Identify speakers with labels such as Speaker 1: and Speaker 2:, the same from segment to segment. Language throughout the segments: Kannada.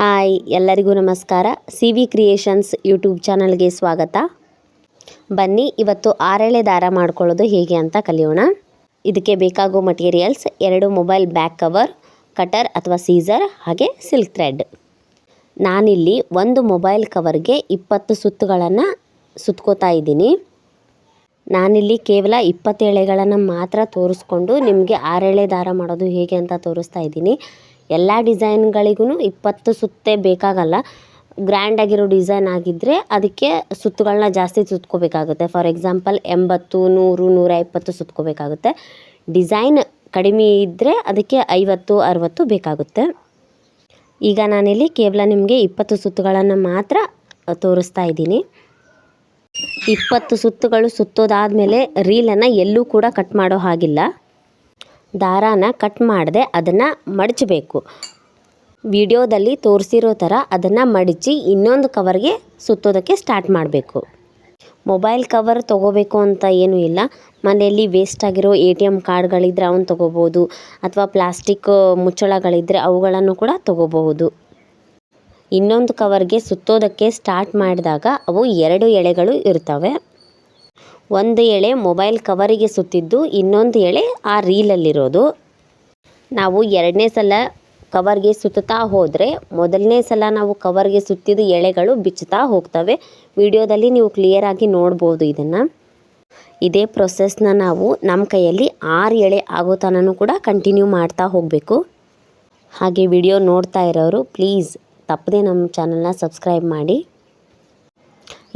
Speaker 1: ಹಾಯ್, ಎಲ್ಲರಿಗೂ ನಮಸ್ಕಾರ. ಸಿ ವಿ ಕ್ರಿಯೇಷನ್ಸ್ ಯೂಟ್ಯೂಬ್ ಚಾನಲ್ಗೆ ಸ್ವಾಗತ. ಬನ್ನಿ, ಇವತ್ತು ಆರೇಳೆ ದಾರ ಮಾಡ್ಕೊಳ್ಳೋದು ಹೇಗೆ ಅಂತ ಕಲಿಯೋಣ. ಇದಕ್ಕೆ ಬೇಕಾಗೋ ಮಟೀರಿಯಲ್ಸ್ ಎರಡು ಮೊಬೈಲ್ ಬ್ಯಾಕ್ ಕವರ್ ಕಟರ್ ಅಥವಾ ಸೀಸರ್ ಹಾಗೆ ಸಿಲ್ಕ್ ಥ್ರೆಡ್ ನಾನಿಲ್ಲಿ ಒಂದು ಮೊಬೈಲ್ ಕವರ್ಗೆ ಇಪ್ಪತ್ತು ಸುತ್ತುಗಳನ್ನು ಸುತ್ಕೋತಾ ಇದ್ದೀನಿ. ನಾನಿಲ್ಲಿ ಕೇವಲ ಇಪ್ಪತ್ತೇಳೆಗಳನ್ನು ಮಾತ್ರ ತೋರಿಸ್ಕೊಂಡು ನಿಮಗೆ ಆರೇಳೆ ದಾರ ಮಾಡೋದು ಹೇಗೆ ಅಂತ ತೋರಿಸ್ತಾ ಇದ್ದೀನಿ. ಎಲ್ಲ ಡಿಸೈನ್ಗಳಿಗೂ ಇಪ್ಪತ್ತು ಸುತ್ತೇ ಬೇಕಾಗಲ್ಲ. ಗ್ರ್ಯಾಂಡ್ ಆಗಿರೋ ಡಿಸೈನ್ ಆಗಿದ್ದರೆ ಅದಕ್ಕೆ ಸುತ್ತುಗಳನ್ನ ಜಾಸ್ತಿ ಸುತ್ಕೋಬೇಕಾಗುತ್ತೆ. ಫಾರ್ ಎಕ್ಸಾಂಪಲ್ ಎಂಬತ್ತು, ನೂರು, ನೂರ ಇಪ್ಪತ್ತು ಸುತ್ಕೋಬೇಕಾಗುತ್ತೆ. ಡಿಸೈನ್ ಕಡಿಮೆ ಇದ್ದರೆ ಅದಕ್ಕೆ ಐವತ್ತು, ಅರುವತ್ತು ಬೇಕಾಗುತ್ತೆ. ಈಗ ನಾನಿಲ್ಲಿ ಕೇವಲ ನಿಮಗೆ ಇಪ್ಪತ್ತು ಸುತ್ತುಗಳನ್ನು ಮಾತ್ರ ತೋರಿಸ್ತಾ ಇದ್ದೀನಿ. ಇಪ್ಪತ್ತು ಸುತ್ತುಗಳು ಸುತ್ತೋದಾದ ಮೇಲೆ ರೀಲನ್ನು ಎಲ್ಲೂ ಕೂಡ ಕಟ್ ಮಾಡೋ ಹಾಗಿಲ್ಲ. ದಾರಾನ ಕಟ್ ಮಾಡದೆ ಅದನ್ನು ಮಡಚಬೇಕು. ವಿಡಿಯೋದಲ್ಲಿ ತೋರಿಸಿರೋ ಥರ ಅದನ್ನು ಮಡಚಿ ಇನ್ನೊಂದು ಕವರ್ಗೆ ಸುತ್ತೋದಕ್ಕೆ ಸ್ಟಾರ್ಟ್ ಮಾಡಬೇಕು. ಮೊಬೈಲ್ ಕವರ್ ತೊಗೋಬೇಕು ಅಂತ ಏನೂ ಇಲ್ಲ. ಮನೆಯಲ್ಲಿ ವೇಸ್ಟ್ ಆಗಿರೋ ಎ ಟಿ ಎಂ ಕಾರ್ಡ್ಗಳಿದ್ದರೆ ಅವನ್ನ ತೊಗೋಬೋದು. ಅಥವಾ ಪ್ಲಾಸ್ಟಿಕ್ ಮುಚ್ಚಳಗಳಿದ್ದರೆ ಅವುಗಳನ್ನು ಕೂಡ ತೊಗೋಬಹುದು. ಇನ್ನೊಂದು ಕವರ್ಗೆ ಸುತ್ತೋದಕ್ಕೆ ಸ್ಟಾರ್ಟ್ ಮಾಡಿದಾಗ ಅವು ಎರಡು ಎಳೆಗಳು ಇರ್ತವೆ. ಒಂದು ಎಳೆ ಮೊಬೈಲ್ ಕವರಿಗೆ ಸುತ್ತಿದ್ದು ಇನ್ನೊಂದು ಎಳೆ ಆ ರೀಲಲ್ಲಿರೋದು. ನಾವು ಎರಡನೇ ಸಲ ಕವರ್ಗೆ ಸುತ್ತಾ ಹೋದರೆ ಮೊದಲನೇ ಸಲ ನಾವು ಕವರ್ಗೆ ಸುತ್ತಿದ ಎಳೆಗಳು ಬಿಚ್ಚುತ್ತಾ ಹೋಗ್ತವೆ. ವಿಡಿಯೋದಲ್ಲಿ ನೀವು ಕ್ಲಿಯರಾಗಿ ನೋಡ್ಬೋದು ಇದನ್ನು. ಇದೇ ಪ್ರೊಸೆಸ್ನ ನಾವು ನಮ್ಮ ಕೈಯಲ್ಲಿ ಆರು ಎಳೆ ಆಗೋ ತನೂ ಕೂಡ ಕಂಟಿನ್ಯೂ ಮಾಡ್ತಾ ಹೋಗಬೇಕು. ಹಾಗೆ ವಿಡಿಯೋ ನೋಡ್ತಾ ಇರೋರು ಪ್ಲೀಸ್ ತಪ್ಪದೆ ನಮ್ಮ ಚಾನಲ್ನ ಸಬ್ಸ್ಕ್ರೈಬ್ ಮಾಡಿ.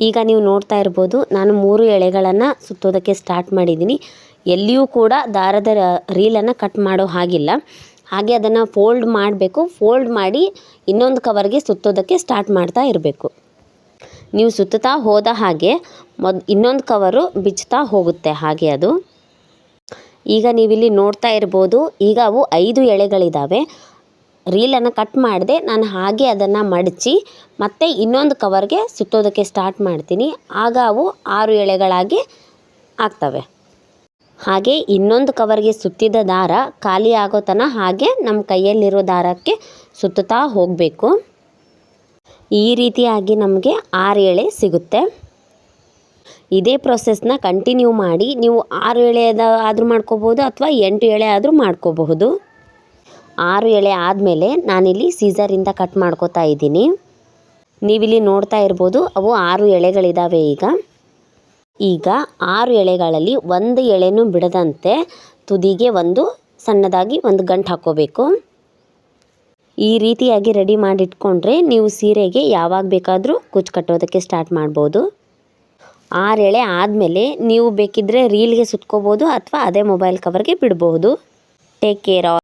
Speaker 1: ಈಗ ನೀವು ನೋಡ್ತಾ ಇರ್ಬೋದು, ನಾನು ಮೂರು ಎಳೆಗಳನ್ನು ಸುತ್ತೋದಕ್ಕೆ ಸ್ಟಾರ್ಟ್ ಮಾಡಿದ್ದೀನಿ. ಎಲ್ಲಿಯೂ ಕೂಡ ದಾರದ ರೀಲನ್ನು ಕಟ್ ಮಾಡೋ ಹಾಗಿಲ್ಲ. ಹಾಗೆ ಅದನ್ನು ಫೋಲ್ಡ್ ಮಾಡಬೇಕು. ಫೋಲ್ಡ್ ಮಾಡಿ ಇನ್ನೊಂದು ಕವರ್ಗೆ ಸುತ್ತೋದಕ್ಕೆ ಸ್ಟಾರ್ಟ್ ಮಾಡ್ತಾ ಇರಬೇಕು. ನೀವು ಸುತ್ತುತ್ತಾ ಹೋದ ಹಾಗೆ ಮೊದ್, ಇನ್ನೊಂದು ಕವರು ಬಿಚ್ಚುತ್ತಾ ಹೋಗುತ್ತೆ ಹಾಗೆ ಅದು. ಈಗ ನೀವಿಲ್ಲಿ ನೋಡ್ತಾ ಇರ್ಬೋದು, ಈಗ ಅವು ಐದು ಎಳೆಗಳಿದ್ದಾವೆ ರೀಲನ್ನು ಕಟ್ ಮಾಡಿದೆ. ನಾನು ಹಾಗೆ ಅದನ್ನು ಮಡಚಿ ಮತ್ತೆ ಇನ್ನೊಂದು ಕವರ್ಗೆ ಸುತ್ತೋದಕ್ಕೆ ಸ್ಟಾರ್ಟ್ ಮಾಡ್ತೀನಿ. ಆಗ ಅವು ಆರು ಎಳೆಗಳಾಗಿ ಆಗ್ತವೆ. ಹಾಗೆ ಇನ್ನೊಂದು ಕವರ್ಗೆ ಸುತ್ತಿದ ದಾರ ಖಾಲಿ ಆಗೋ ತನಕ ಹಾಗೆ ನಮ್ಮ ಕೈಯಲ್ಲಿರೋ ದಾರಕ್ಕೆ ಸುತ್ತುತ್ತಾ ಹೋಗಬೇಕು. ಈ ರೀತಿಯಾಗಿ ನಮಗೆ ಆರು ಎಳೆ ಸಿಗುತ್ತೆ. ಇದೇ ಪ್ರೊಸೆಸ್ನ ಕಂಟಿನ್ಯೂ ಮಾಡಿ ನೀವು ಆರು ಎಳೆದ ಆದರೂ ಮಾಡ್ಕೋಬೋದು ಅಥವಾ ಎಂಟು ಎಳೆ ಆದರೂ ಮಾಡ್ಕೋಬಹುದು. ಆರು ಎಳೆ ಆದಮೇಲೆ ನಾನಿಲ್ಲಿ ಸೀಸರಿಂದ ಕಟ್ ಮಾಡ್ಕೋತಾ ಇದ್ದೀನಿ. ನೀವಿಲ್ಲಿ ನೋಡ್ತಾ ಇರ್ಬೋದು, ಅವು ಆರು ಎಳೆಗಳಿದ್ದಾವೆ ಈಗ. ಈಗ ಆರು ಎಳೆಗಳಲ್ಲಿ ಒಂದು ಎಳೆನೂ ಬಿಡದಂತೆ ತುದಿಗೆ ಒಂದು ಸಣ್ಣದಾಗಿ ಒಂದು ಗಂಟು ಹಾಕ್ಕೋಬೇಕು. ಈ ರೀತಿಯಾಗಿ ರೆಡಿ ಮಾಡಿಟ್ಕೊಂಡ್ರೆ ನೀವು ಸೀರೆಗೆ ಯಾವಾಗ ಬೇಕಾದರೂ ಕುಚ್ಚು ಕಟ್ಟೋದಕ್ಕೆ ಸ್ಟಾರ್ಟ್ ಮಾಡ್ಬೋದು. ಆರು ಎಳೆ ಆದಮೇಲೆ ನೀವು ಬೇಕಿದ್ದರೆ ರೀಲ್ಗೆ ಸುತ್ಕೋಬೋದು ಅಥವಾ ಅದೇ ಮೊಬೈಲ್ ಕವರ್ಗೆ ಬಿಡಬಹುದು ಟೇಕ್ ಕೇರ್